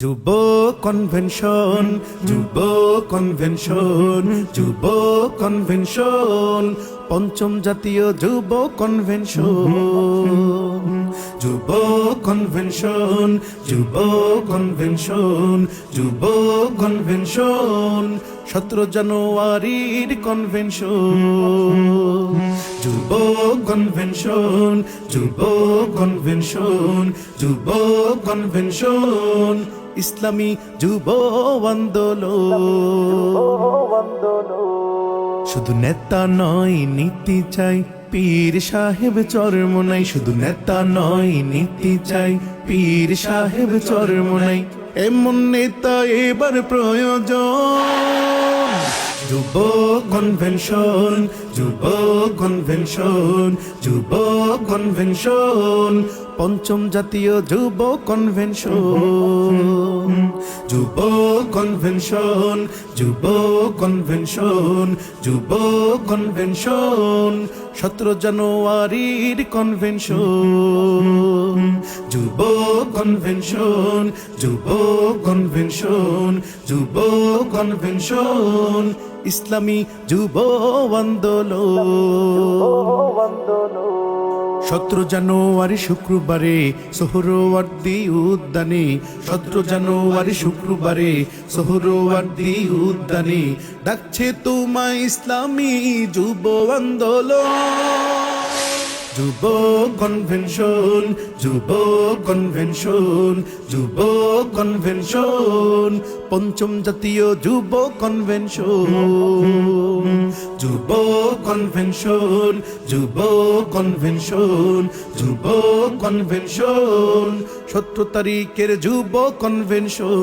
যুব কনভেনশন যুব কনভেনশন যুব কনভেনশন পঞ্চম জাতীয় যুব কনভেনশন যুব কনভেনশন যুব কনভেনশন যুব কনভেনশন সতেরো জানুয়ারির কনভেনশন যুব কনভেনশন যুব কনভেনশন যুব কনভেনশন ইসলামী যুব আন্দোলন শুধু নেতা নয়, নীতি চাই। পীর সাহেব চরম নাই। শুধু নেতা নয়, নীতি চাই। পীর সাহেব চরম নাই। এমন নেতা এবার প্রয়োজন। যুব কনভেনশন যুব কনভেনশন যুব কনভেনশন পঞ্চম জাতীয় যুব কনভেনশন যুব কনভেনশন যুব কনভেনশন যুব কনভেনশন সতেরো জানুয়ারির কনভেনশন যুব কনভেনশন যুব কনভেনশন যুব কনভেনশন ইসলামী যুব আন্দোলন। সতেরো জানুয়ারি শুক্রবারে সোহরওয়ার্দি উদ্যানে, সতেরো জানুয়ারি শুক্রবারে সোহরওয়ার্দি উদ্যানে ডাকছে তোমায় ইসলামী যুব আন্দোলন। যুব কনভেনশন যুব কনভেনশন যুব কনভেনশন পঞ্চম জাতীয় যুব কনভেনশন। কনভেনশন যুব কনভেনশন যুব কনভেনশন সতেরো তারিখের যুব কনভেনশন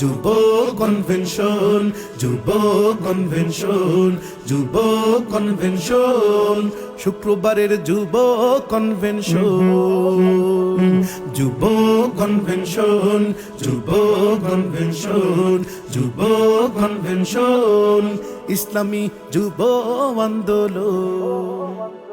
যুব কনভেনশন যুব কনভেনশন যুব কনভেনশন শুক্রবারের যুব কনভেনশন যুব কনভেনশন যুব কনভেনশন যুব কনভেনশন ইসলামী যুব আন্দোলন।